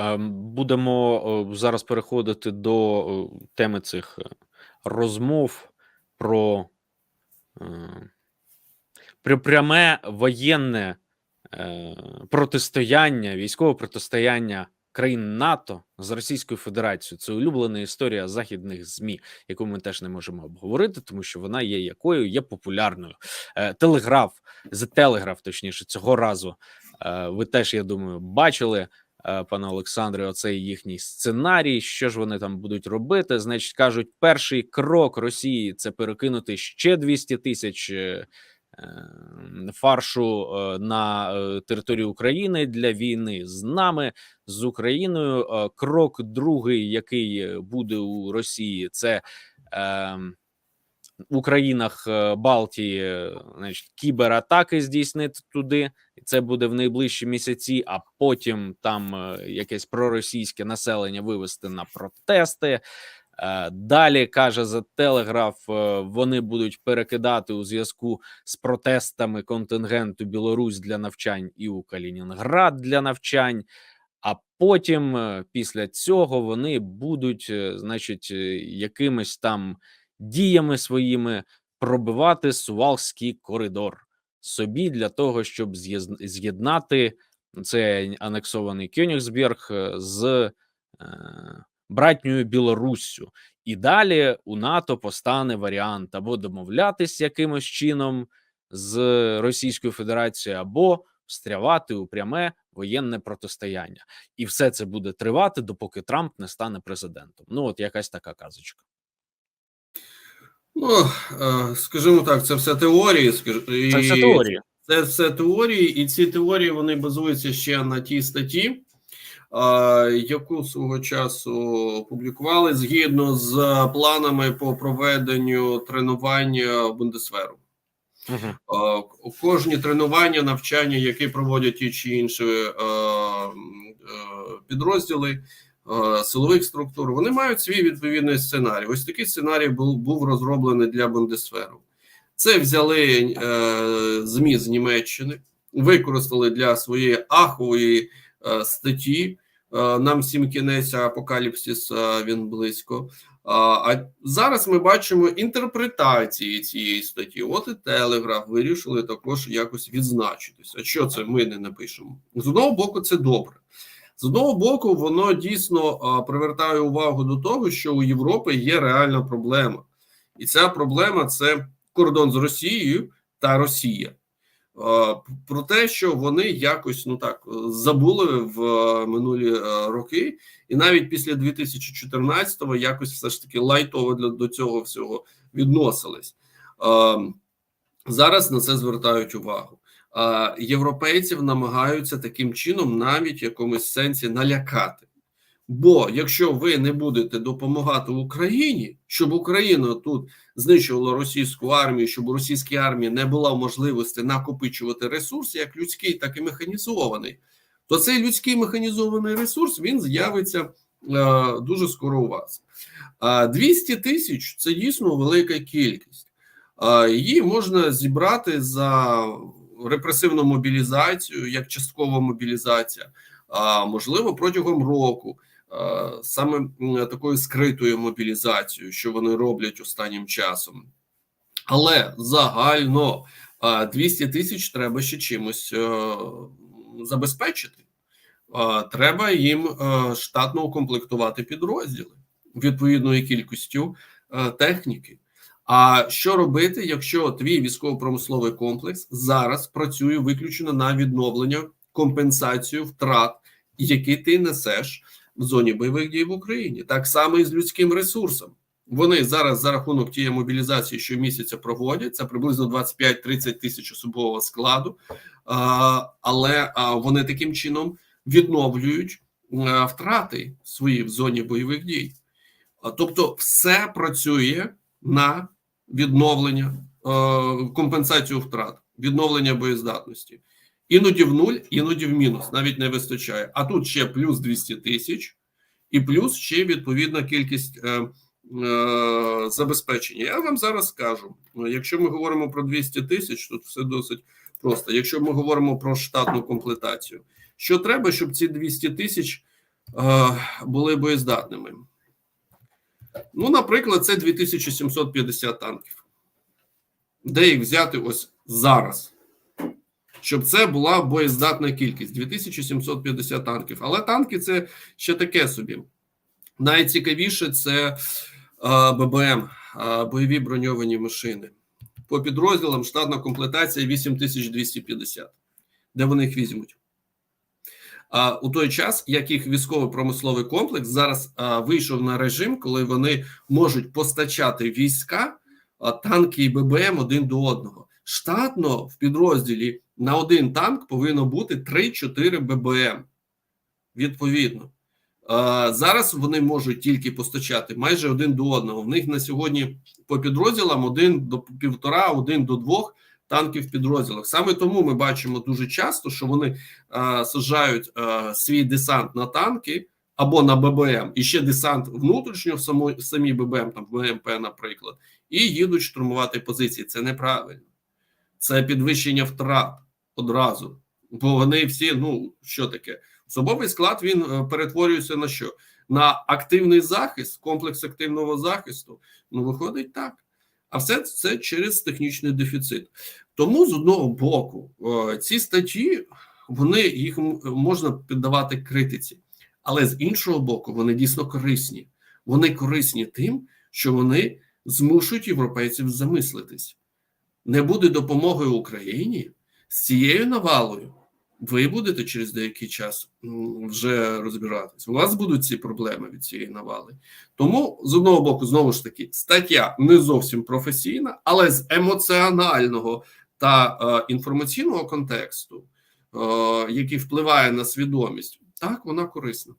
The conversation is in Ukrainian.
Ем, Будемо зараз переходити до теми цих е, розмов про, е, пряме воєнне е, протистояння, військове протистояння країн НАТО з Російською Федерацією. Це улюблена історія західних ЗМІ, яку ми теж не можемо обговорити, тому що вона є якою є популярною. Е, Телеграф, The Telegraph, точніше, цього разу. е, Ви теж, я думаю, бачили е, пане Олександре, оцей їхній сценарій. Що ж вони там будуть робити? Значить, кажуть, перший крок Росії це перекинути ще 200 тисяч е, е, фаршу е, на е, територію України для війни з нами, з Україною. Е, Крок другий, який е, буде у Росії, це. У країнах е, Балтії, значить, кібератаки здійснити туди, і це буде в найближчі місяці. А потім там е, якесь проросійське населення вивести на протести. Е, Далі каже за Телеграф, вони будуть перекидати у зв'язку з протестами контингенту Білорусь для навчань і у Калінінград для навчань. А потім, після цього, вони будуть, значить, якимись там діями своїми пробивати Сувалський коридор собі для того, щоб з'єднати цей анексований Кьонігсберг е, з е, братньою Білоруссю. І далі у НАТО постане варіант або домовлятись якимось чином з Російською Федерацією, або встрявати у пряме воєнне протистояння. І все це буде тривати, допоки Трамп не стане президентом. Ну, от якась така казочка. Ну, е, скажімо так, це все теорії. Це все теорія. Це все теорії, і ці теорії вони базуються ще на тій статті, яку свого часу публікували згідно з планами по проведенню тренування Бундесверу. Угу. Кожні тренування, навчання, які проводять ті чи інші е, е, підрозділи силових структур, вони мають свій відповідний сценарій. Ось такий сценарій був, був розроблений для Бундесферу. Це взяли е, ЗМІ з Німеччини, використали для своєї ахової е, статті. Е, нам всім кінець апокаліпсис е, він близько. А зараз ми бачимо інтерпретації цієї статті. От і Телеграф вирішили також якось відзначитися. А що це ми не напишемо? З одного боку, це добре. З одного боку, воно дійсно привертає увагу до того, що у Європи є реальна проблема, і ця проблема це кордон з Росією та Росія. Про те, що вони якось ну так забули в минулі роки, і навіть після 2014-го якось все ж таки лайтово для до цього всього відносились. Зараз на це звертають увагу. Європейців намагаються таким чином, навіть в якомусь сенсі, налякати. Бо якщо ви не будете допомагати Україні, щоб Україна тут знищувала російську армію, щоб у російській армії не було можливості накопичувати ресурс, як людський, так і механізований, то цей людський механізований ресурс він з'явиться е, дуже скоро у вас. А 200 тисяч це дійсно велика кількість. А, її можна зібрати за репресивну мобілізацію, як часткова мобілізація, а можливо протягом року. Саме такою скритою мобілізацією, що вони роблять останнім часом. Але загально е, 200 тисяч треба ще чимось е, забезпечити. Треба їм е, штатно укомплектувати підрозділи відповідною кількістю е, техніки. А що робити, якщо твій військово-промисловий комплекс зараз працює виключно на відновлення компенсацію втрат, які ти несеш в зоні бойових дій в Україні? Так само і з людським ресурсом. Вони зараз за рахунок тієї мобілізації, що місяця проводять, це приблизно 25-30 тисяч особового складу, але вони таким чином відновлюють втрати свої в зоні бойових дій. Тобто, все працює на відновлення, е, компенсацію втрат, відновлення боєздатності. Іноді в нуль, іноді в мінус, навіть не вистачає. А тут ще плюс 200 тисяч, і плюс ще відповідна кількість е, е, забезпечення. Я вам зараз скажу: якщо ми говоримо про 200 тисяч, тут все досить просто. Якщо ми говоримо про штатну комплектацію, що треба, щоб ці 200 тисяч е, були боєздатними. Ну, наприклад, це 2750 танків. Де їх взяти ось зараз? Щоб це була боєздатна кількість 2750 танків. Але танки це ще таке собі. Найцікавіше це е, ББМ, е, бойові броньовані машини. По підрозділам штатна комплектація 8250. Де вони їх візьмуть? А у той час, як їх військово-промисловий комплекс зараз а, вийшов на режим, коли вони можуть постачати війська, а, танки і ББМ один до одного. Штатно в підрозділі на один танк повинно бути 3-4 ББМ. Відповідно, а, зараз вони можуть тільки постачати майже один до одного. В них на сьогодні по підрозділам один до півтора, один до двох танків в підрозділах. Саме тому ми бачимо дуже часто, що вони е, саджають е, свій десант на танки або на ББМ, і ще десант внутрішньо в само, самі ББМ, там в МП, наприклад, і їдуть штурмувати позиції. Це неправильно, це підвищення втрат одразу. Бо вони всі, ну що таке, особовий склад він е, перетворюється на що? На активний захист, комплекс активного захисту. Ну, виходить так. А все це через технічний дефіцит. Тому з одного боку, е, ці статті вони їх можна піддавати критиці, але з іншого боку, вони дійсно корисні. Вони корисні тим, що вони змушують європейців замислитись. Не буде допомоги Україні з цією навалою. Ви будете через деякий час вже розбиратись. У вас будуть ці проблеми від цієї навали. Тому з одного боку, знову ж таки, стаття не зовсім професійна, але з емоціонального та е, інформаційного контексту, е, який впливає на свідомість, так вона корисна.